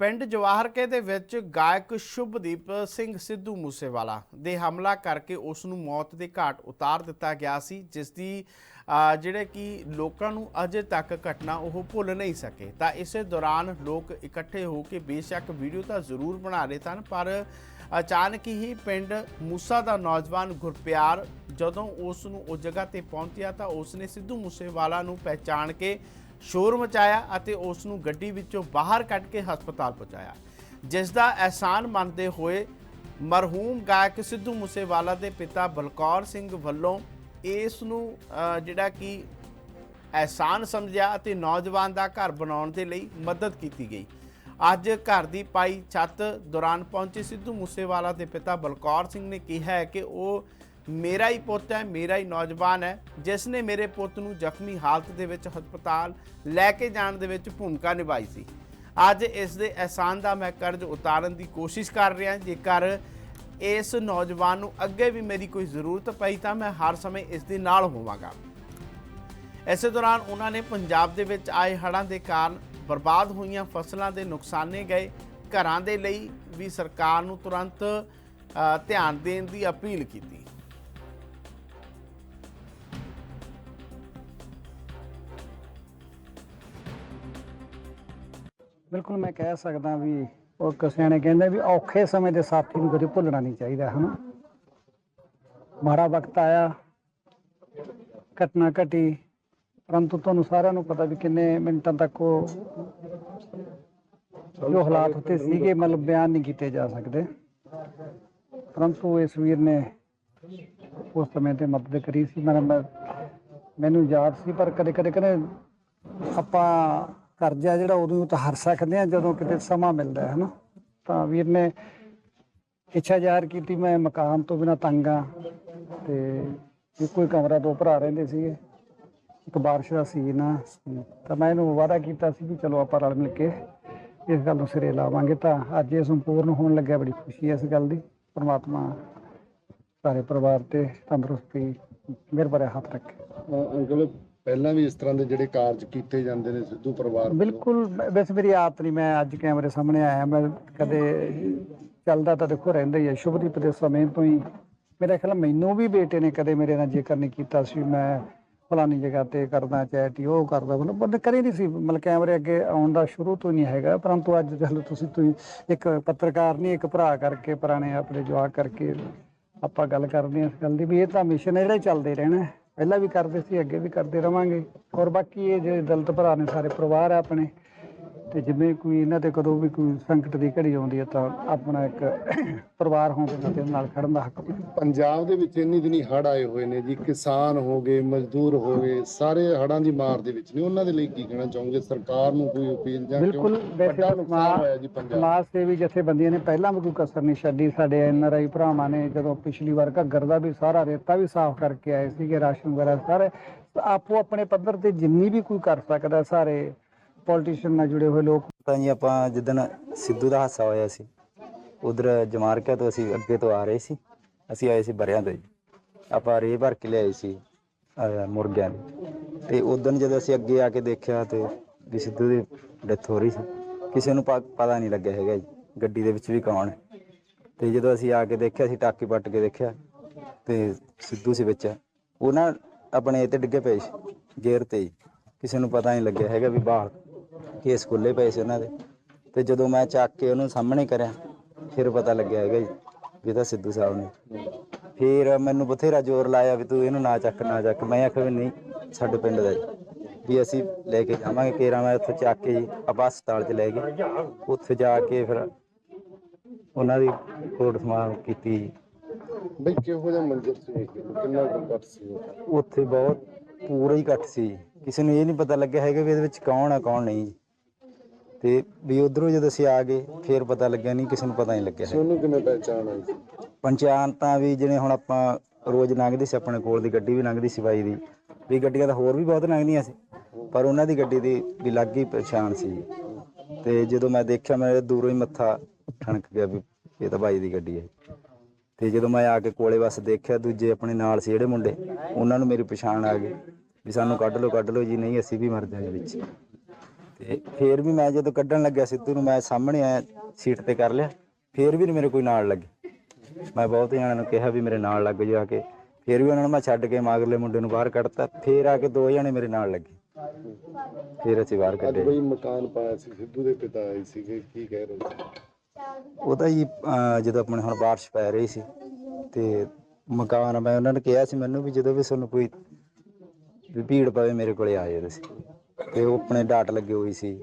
ਪਿੰਡ ਜਵਾਹਰਕੇ ਦੇ ਵਿੱਚ ਗਾਇਕ ਸ਼ੁਭਦੀਪ ਸਿੰਘ ਸਿੱਧੂ ਮੂਸੇਵਾਲਾ ਦੇ ਹਮਲਾ ਕਰਕੇ ਉਸ ਨੂੰ ਮੌਤ ਦੇ ਘਾਟ ਉਤਾਰ ਦਿੱਤਾ ਗਿਆ ਸੀ ਜਿਸ ਦੀ ਜਿਹੜੇ ਕਿ ਲੋਕਾਂ ਨੂੰ ਅਜੇ ਤੱਕ ਘਟਨਾ ਉਹ ਭੁੱਲ ਨਹੀਂ ਸਕੇ। ਤਾਂ ਇਸੇ ਦੌਰਾਨ ਲੋਕ ਇਕੱਠੇ ਹੋ ਕੇ ਬੇਸ਼ੱਕ ਵੀਡੀਓ ਤਾਂ ਜ਼ਰੂਰ ਬਣਾ ਰਹੇ ਸਨ, ਪਰ ਅਚਾਨਕ ਹੀ ਪਿੰਡ ਮੂਸਾ ਦਾ ਨੌਜਵਾਨ ਗੁਰਪਿਆਰ ਜਦੋਂ ਉਸ ਨੂੰ ਉਸ ਜਗ੍ਹਾ ਤੇ ਪਹੁੰਚਿਆ ਤਾਂ ਉਸ ਨੇ ਸਿੱਧੂ ਮੂਸੇਵਾਲਾ ਨੂੰ ਪਹਿਚਾਣ ਕੇ ਸ਼ੋਰ ਮਚਾਇਆ ਅਤੇ ਉਸ ਨੂੰ ਗੱਡੀ ਵਿੱਚੋਂ ਬਾਹਰ ਕੱਢ ਕੇ ਹਸਪਤਾਲ ਪਹੁੰਚਾਇਆ ਜਿਸ ਦਾ ਅਹਿਸਾਨ ਮੰਨਦੇ ਹੋਏ ਮਰਹੂਮ ਗਾਇਕ ਸਿੱਧੂ ਮੂਸੇਵਾਲਾ ਦੇ ਪਿਤਾ ਬਲਕੌਰ ਸਿੰਘ ਵੱਲੋਂ ਇਸ ਨੂੰ ਜਿਹੜਾ ਕਿ ਅਹਿਸਾਨ ਸਮਝਿਆ ਅਤੇ ਨੌਜਵਾਨ ਦਾ ਘਰ ਬਣਾਉਣ ਦੇ ਲਈ ਮਦਦ ਕੀਤੀ ਗਈ। ਅੱਜ ਘਰ ਦੀ ਪਾਈ ਛੱਤ ਦੌਰਾਨ ਪਹੁੰਚੇ ਸਿੱਧੂ ਮੂਸੇਵਾਲਾ ਦੇ ਪਿਤਾ ਬਲਕੌਰ ਸਿੰਘ ਨੇ ਕਿਹਾ ਹੈ ਕਿ ਉਹ ਮੇਰਾ ਹੀ ਪੁੱਤ ਹੈ, ਮੇਰਾ ਹੀ ਨੌਜਵਾਨ ਹੈ ਜਿਸ ਨੇ ਮੇਰੇ ਪੁੱਤ ਨੂੰ ਜ਼ਖਮੀ ਹਾਲਤ ਦੇ ਵਿੱਚ ਹਸਪਤਾਲ ਲੈ ਕੇ ਜਾਣ ਦੇ ਵਿੱਚ ਭੂਮਿਕਾ ਨਿਭਾਈ ਸੀ। ਅੱਜ ਇਸ ਦੇ ਅਹਿਸਾਨ ਦਾ ਮੈਂ ਕਰਜ਼ ਉਤਾਰਨ ਦੀ ਕੋਸ਼ਿਸ਼ ਕਰ ਰਿਹਾ, ਜੇਕਰ ਇਸ ਨੌਜਵਾਨ ਨੂੰ ਅੱਗੇ ਵੀ ਮੇਰੀ ਕੋਈ ਜ਼ਰੂਰਤ ਪਈ ਤਾਂ ਮੈਂ ਹਰ ਸਮੇਂ ਇਸ ਦੇ ਨਾਲ ਹੋਵਾਂਗਾ। ਇਸੇ ਦੌਰਾਨ ਉਹਨਾਂ ਨੇ ਪੰਜਾਬ ਦੇ ਵਿੱਚ ਆਏ ਹੜ੍ਹਾਂ ਦੇ ਕਾਰਨ ਬਰਬਾਦ ਹੋਈਆਂ ਫਸਲਾਂ ਦੇ ਨੁਕਸਾਨੇ ਗਏ। ਘਰਾਂ ਦੇ ਲਈ ਵੀ ਸਰਕਾਰ ਨੂੰ ਤੁਰੰਤ ਧਿਆਨ ਦੇਣ ਦੀ ਅਪੀਲ ਕੀਤੀ। ਬਿਲਕੁਲ ਮੈਂ ਕਹਿ ਸਕਦਾ ਵੀ ਉਹ ਕਿਸੇ ਨੇ ਕਹਿੰਦੇ ਵੀ ਔਖੇ ਸਮੇਂ ਦੇ ਸਾਥੀ ਨੂੰ ਕਦੇ ਭੁੱਲਣਾ ਨਹੀਂ ਚਾਹੀਦਾ ਹਨਾ? ਮਾੜਾ ਵਕਤ ਆਇਆ ਘਟਨਾ ਘਟੀ ਪਰੰਤੂ ਤੁਹਾਨੂੰ ਸਾਰਿਆਂ ਨੂੰ ਪਤਾ ਵੀ ਕਿੰਨੇ ਮਿੰਟਾਂ ਤੱਕ ਉਹ ਜੋ ਹਾਲਾਤ ਉੱਤੇ ਸੀਗੇ ਮਤਲਬ ਬਿਆਨ ਨਹੀਂ ਕੀਤੇ ਜਾ ਸਕਦੇ। ਪਰੰਤੂ ਇਸ ਵੀਰ ਨੇ ਉਸ ਸਮੇਂ ਤੇ ਮਦਦ ਕਰੀ ਸੀ। ਮੈਂ- ਮੈਨੂੰ ਯਾਦ ਸੀ ਪਰ ਕਦੇ ਕਦੇ ਕਦੇ ਆਪਾਂ ਕਰਜ਼ਾ ਜਿਹੜਾ ਉਦੋਂ ਉਤਾਰ ਸਕਦੇ ਆ ਜਦੋਂ ਕਿਤੇ ਸਮਾਂ ਮਿਲਦਾ ਹੈ ਹਨਾ ਤਾਂ ਵੀਰ ਨੇ ਇੱਛਾ ਜ਼ਾਹਰ ਕੀਤੀ, ਮੈਂ ਮਕਾਨ ਤੋਂ ਬਿਨਾ ਤੰਗ ਆ ਤੇ ਇੱਕੋ ਹੀ ਕਮਰਾ ਦੋ ਭਰਾ ਰਹਿੰਦੇ ਸੀਗੇ, ਇੱਕ ਬਾਰਿਸ਼ ਦਾ ਸੀਜ਼ਨ ਸੀ ਤਾਂ ਮੈਂ ਇਹਨੂੰ ਵਾਅਦਾ ਕੀਤਾ ਸੀ ਵੀ ਚਲੋ ਆਪਾਂ ਰਲ ਮਿਲ ਕੇ ਇਸ ਗੱਲ ਨੂੰ ਸਿਰੇ ਲਾਵਾਂਗੇ। ਤਾਂ ਅੱਜ ਇਹ ਸੰਪੂਰਨ ਹੋਣ ਲੱਗਿਆ, ਬੜੀ ਖੁਸ਼ੀ ਹੈ ਇਸ ਗੱਲ ਦੀ। ਪਰਮਾਤਮਾ ਸਾਰੇ ਪਰਿਵਾਰ ਤੇ ਤੰਦਰੁਸਤੀ ਮੇਰੇ ਭਰਿਆ ਹੱਥ ਰੱਖੇ। ਅੰਕਲ ਪਹਿਲਾਂ ਵੀ ਇਸ ਤਰ੍ਹਾਂ ਦੇ ਜਿਹੜੇ ਕਾਰਜ ਕੀਤੇ ਜਾਂਦੇ ਨੇ ਸਿੱਧੂ ਪਰਿਵਾਰ ਬਿਲਕੁਲ, ਵੈਸੇ ਮੇਰੀ ਆਦਤ ਨਹੀਂ, ਮੈਂ ਅੱਜ ਕੈਮਰੇ ਸਾਹਮਣੇ ਆਇਆ, ਮੈਂ ਕਦੇ ਚੱਲਦਾ ਤਾਂ ਦੇਖੋ ਰਹਿੰਦਾ ਹੀ ਹੈ, ਸ਼ੁਭਦੀਪ ਦੇ ਸਮੇਂ ਤੋਂ ਹੀ। ਮੇਰਾ ਖਿਆਲ ਮੈਨੂੰ ਵੀ ਬੇਟੇ ਨੇ ਕਦੇ ਮੇਰੇ ਨਾਲ ਜ਼ਿਕਰ ਨਹੀਂ ਕੀਤਾ ਸੀ, ਮੈਂ ਫਲਾਨੀ ਜਗ੍ਹਾ ਤੇ ਕਰਦਾ ਚੈਟ ਉਹ ਕਰਦਾ, ਮਤਲਬ ਬੰਦੇ ਕਰੀ ਨਹੀਂ ਸੀ, ਮਤਲਬ ਕੈਮਰੇ ਅੱਗੇ ਆਉਣ ਦਾ ਸ਼ੁਰੂ ਤੋਂ ਹੀ ਨਹੀਂ ਹੈਗਾ, ਪਰੰਤੂ ਅੱਜ ਚਲੋ ਤੁਸੀਂ ਤੁਸੀਂ ਇੱਕ ਪੱਤਰਕਾਰ ਨਹੀਂ, ਇੱਕ ਭਰਾ ਕਰਕੇ, ਪੁਰਾਣੇ ਆਪਣੇ ਜਵਾਕ ਕਰਕੇ ਆਪਾਂ ਗੱਲ ਕਰਦੇ ਹਾਂ ਇਸ ਗੱਲ ਦੀ, ਵੀ ਇਹ ਤਾਂ ਮਿਸ਼ਨ ਹੈ, ਜਿਹੜਾ ਚੱਲਦੇ ਰਹਿਣਾ ਪਹਿਲਾਂ ਵੀ ਕਰਦੇ ਸੀ, ਅੱਗੇ ਵੀ ਕਰਦੇ ਰਵਾਂਗੇ। ਔਰ ਬਾਕੀ ਇਹ ਜਿਹੜੇ ਦਲਿਤ ਭਰਾ ਨੇ, ਸਾਰੇ ਪਰਿਵਾਰ ਆ ਆਪਣੇ। ਤੇ ਜਿਵੇਂ ਕੋਈ ਇਹਨਾਂ ਤੇ ਕਦੋਂ ਵੀ ਕੋਈ ਸੰਕਟ ਦੀ ਘੜੀ ਆਉਂਦੀ ਹੈ ਤਾਂ ਆਪਣਾ ਇੱਕ ਪਰਿਵਾਰ ਹੋਣ ਦੇ ਨਾਤੇ ਨਾਲ ਖੜਨ ਦਾ ਹੱਕ। ਪੰਜਾਬ ਦੇ ਵਿੱਚ ਇੰਨੀ ਦਿਨੀ ਹੜ ਆਏ ਹੋਏ ਨੇ ਜੀ ਕਿਸਾਨ ਹੋ ਗਏ ਮਜ਼ਦੂਰ ਹੋ ਗਏ ਸਾਰੇ ਹੜਾਂ ਦੀ ਮਾਰ ਦੇ ਵਿੱਚ ਨੇ। ਉਹਨਾਂ ਦੇ ਲਈ ਕੀ ਕਹਿਣਾ ਚਾਹੋਗੇ? ਸਰਕਾਰ ਨੂੰ ਕੋਈ ਅਪੀਲ ਜਾਂ ਬਿਲਕੁਲ ਵੱਡਾ ਨੁਕਸਾਨ ਹੋਇਆ ਜੀ ਪੰਜਾਬ? ਸਮਾਜ ਸੇਵੀ ਜਥੇਬੰਦੀਆਂ ਨੇ ਪਹਿਲਾਂ ਵੀ ਕੋਈ ਕਸਰ ਨਹੀਂ ਛੱਡੀ। ਸਾਡੇ ਐਨ ਆਰ ਆਈ ਭਰਾਵਾਂ ਨੇ ਜਦੋਂ ਪਿਛਲੀ ਵਾਰ ਘੱਗਰ ਦਾ ਵੀ ਸਾਰਾ ਰੇਤਾ ਵੀ ਸਾਫ਼ ਕਰਕੇ ਆਏ ਸੀਗੇ ਰਾਸ਼ਨ ਵਗੈਰਾ ਸਾਰੇ ਆਪੋ ਆਪਣੇ ਪੱਧਰ ਤੇ ਜਿੰਨੀ ਵੀ ਕੋਈ ਕਰ ਸਕਦਾ ਸਾਰੇ ਪੋਲੀਟੀਸ਼ੀਅਨ ਨਾਲ ਜੁੜੇ ਹੋਏ ਲੋਕ? ਤਾਂ ਜੀ ਆਪਾਂ ਜਿੱਦਣ ਸਿੱਧੂ ਦਾ ਹਾਸਾ ਹੋਇਆ ਸੀ, ਉਧਰ ਜਮਾਰਕਾ ਤੋਂ ਅਸੀਂ ਅੱਗੇ ਤੋਂ ਆ ਰਹੇ ਸੀ, ਅਸੀਂ ਆਏ ਸੀ ਬਰਿਆਂ ਤੋਂ ਜੀ। ਆਪਾਂ ਰੇ ਭਰ ਕੇ ਲਿਆਏ ਸੀ, ਅਹ, ਮੁਰਗਿਆਂ ਦੀ ਤੇ ਉਦੋਂ ਜਦੋਂ ਅਸੀਂ ਅੱਗੇ ਆ ਕੇ ਦੇਖਿਆ ਤੇ ਵੀ ਸਿੱਧੂ ਦੀ ਡੈਥ ਹੋ ਰਹੀ ਸੀ, ਕਿਸੇ ਨੂੰ ਪਤਾ ਨਹੀਂ ਲੱਗਿਆ ਹੈਗਾ ਜੀ, ਗੱਡੀ ਦੇ ਵਿੱਚ ਵੀ ਕੌਣ ਹੈ। ਤੇ ਜਦੋਂ ਅਸੀਂ ਆ ਕੇ ਦੇਖਿਆ, ਅਸੀਂ ਟਾਕੀ ਪੱਟ ਕੇ ਦੇਖਿਆ ਤੇ ਸਿੱਧੂ ਸੀ ਵਿੱਚ। ਉਹ ਨਾ ਆਪਣੇ ਤੇ ਡਿੱਗੇ ਪਏ ਸੀ ਗੇਅਰ ਤੇ ਹੀ ਕਿਸੇ ਨੂੰ ਪਤਾ ਨਹੀਂ ਲੱਗਿਆ ਹੈਗਾ ਵੀ ਬਾਹਰ ਕੇਸ ਖੁੱਲੇ ਪਏ ਸੀ ਉਹਨਾਂ ਦੇ ਤੇ ਜਦੋਂ ਮੈਂ ਚੱਕ ਕੇ ਉਹਨੂੰ ਸਾਹਮਣੇ ਕਰਿਆ ਫਿਰ ਪਤਾ ਲੱਗਿਆ ਹੈਗਾ ਜੀ ਵੀ ਇਹ ਤਾਂ ਸਿੱਧੂ ਸਾਹਿਬ ਨੇ ਫਿਰ ਮੈਨੂੰ ਬਥੇਰਾ ਜ਼ੋਰ ਲਾਇਆ ਵੀ ਤੂੰ ਇਹਨੂੰ ਨਾ ਚੱਕ ਨਾ ਚੱਕ ਮੈਂ ਆਖਿਆ ਵੀ ਨਹੀਂ ਸਾਡੇ ਪਿੰਡ ਦਾ ਜੀ ਵੀ ਅਸੀਂ ਲੈ ਕੇ ਜਾਵਾਂਗੇ ਕੇਰਾ ਮੈਂ ਉੱਥੇ ਚੱਕ ਕੇ ਜੀ ਆਪਾਂ ਹਸਪਤਾਲ 'ਚ ਲੈ ਗਏ ਉੱਥੇ ਜਾ ਕੇ ਫਿਰ ਉਹਨਾਂ ਦੀ ਕੋਟ ਸਮਾਨ ਕੀਤੀ ਜੀ। ਬਈ ਕਿਹੋ ਜਿਹਾ ਮੰਜ਼ਰ ਸੀ ਇਹ? ਕਿੰਨਾ ਕੱਟ ਸੀ ਉਹ? ਉੱਥੇ ਬਹੁਤ ਪੂਰਾ ਹੀ ਘੱਟ ਸੀ। ਕਿਸੇ ਨੂੰ ਇਹ ਨਹੀਂ ਪਤਾ ਲੱਗਿਆ ਹੈਗਾ ਵੀ ਇਹਦੇ ਵਿੱਚ ਕੌਣ ਆ ਕੌਣ ਨਹੀਂ। ਤੇ ਵੀ ਉਧਰੋਂ ਜਦੋਂ ਅਸੀਂ ਆ ਗਏ ਫਿਰ ਪਤਾ ਲੱਗਿਆ ਨਹੀਂ ਕਿਸੇ ਨੂੰ ਪਤਾ ਨਹੀਂ ਲੱਗਿਆ ਹੈਗਾ। ਸੋਨੂੰ ਕਿਵੇਂ ਪਹਿਚਾਣ ਆਈ ਸੀ? ਪੰਚਾਇਤ ਤਾਂ ਵੀ ਜਿਵੇਂ ਹੁਣ ਆਪਾਂ ਰੋਜ਼ ਲੰਘਦੇ ਸੀ ਆਪਣੇ ਕੋਲ ਦੀ ਗੱਡੀ ਵੀ ਲੰਘਦੀ ਸੀ ਬਾਈ ਦੀ। ਵੀ ਗੱਡੀਆਂ ਤਾਂ ਹੋਰ ਵੀ ਬਹੁਤ ਲੰਘਦੀਆਂ ਸੀ ਪਰ ਉਹਨਾਂ ਦੀ ਗੱਡੀ ਦੀ ਵੀ ਲੱਗ ਹੀ ਪਛਾਣ ਸੀ। ਤੇ ਜਦੋਂ ਮੈਂ ਦੇਖਿਆ ਮੇਰੇ ਦੂਰੋਂ ਹੀ ਮੱਥਾ ਠਣਕ ਗਿਆ ਵੀ ਇਹ ਤਾਂ ਬਾਈ ਦੀ ਗੱਡੀ ਹੈ। ਤੇ ਜਦੋਂ ਮੈਂ ਆ ਕੇ ਕੋਲੇ ਬਸ ਦੇਖਿਆ ਦੂਜੇ ਆਪਣੇ ਨਾਲ ਸੀ ਜਿਹੜੇ ਮੁੰਡੇ ਉਹਨਾਂ ਨੂੰ ਮੇਰੀ ਪਛਾਣ ਆ ਗਈ। ਵੀ ਸਾਨੂੰ ਕੱਢ ਲਓ ਕੱਢ ਲਓ ਜੀ ਨਹੀਂ ਅਸੀਂ ਵੀ ਮਰ ਜਾਵਾਂਗੇ ਵਿੱਚ। ਤੇ ਫੇਰ ਵੀ ਮੈਂ ਜਦੋਂ ਕੱਢਣ ਲੱਗਿਆ ਸਿੱਧੂ ਨੂੰ ਮੈਂ ਸਾਹਮਣੇ ਆਇਆ ਸੀਟ ਤੇ ਕਰ ਲਿਆ ਫੇਰ ਵੀ ਮੇਰੇ ਕੋਈ ਨਾਲ ਲੱਗੇ। ਮੈਂ ਬਹੁਤ ਜਣਿਆਂ ਨੂੰ ਕਿਹਾ ਵੀ ਮੇਰੇ ਨਾਲ ਲੱਗ ਜਾ ਕੇ ਫੇਰ ਵੀ ਉਹਨਾਂ ਨੂੰ ਮੈਂ ਛੱਡ ਕੇ ਮਾਗਰਲੇ ਮੁੰਡੇ ਨੂੰ ਬਾਹਰ ਕੱਢਤਾ ਫੇਰ ਆ ਕੇ ਦੋ ਜਣੇ ਮੇਰੇ ਨਾਲ ਲੱਗੇ। ਫੇਰ ਅਸੀਂ ਬਾਹਰ ਕੱਢੇ। ਬਈ ਮਕਾਨ ਪਾਇਆ ਸੀ ਸਿੱਧੂ ਦੇ ਪਿਤਾ ਆਏ ਸੀਗੇ ਕੀ ਕਹਿ ਰਹੇ ਸੀ? ਉਹ ਤਾਂ ਜੀ ਅਹ, ਜਦੋਂ ਆਪਣੇ ਹੁਣ ਬਾਰਿਸ਼ ਪੈ ਰਹੀ ਸੀ ਤੇ ਮਕਾਨ ਮੈਂ ਉਹਨਾਂ ਨੇ ਕਿਹਾ ਸੀ ਮੈਨੂੰ ਵੀ ਜਦੋਂ ਵੀ ਤੁਹਾਨੂੰ ਕੋਈ ਵੀ ਭੀੜ ਪਵੇ ਮੇਰੇ ਕੋਲੇ ਆ ਜਾਓ ਤੁਸੀਂ। ਤੇ ਉਹ ਆਪਣੇ ਡਾਟ ਲੱਗੇ ਹੋਈ ਸੀ।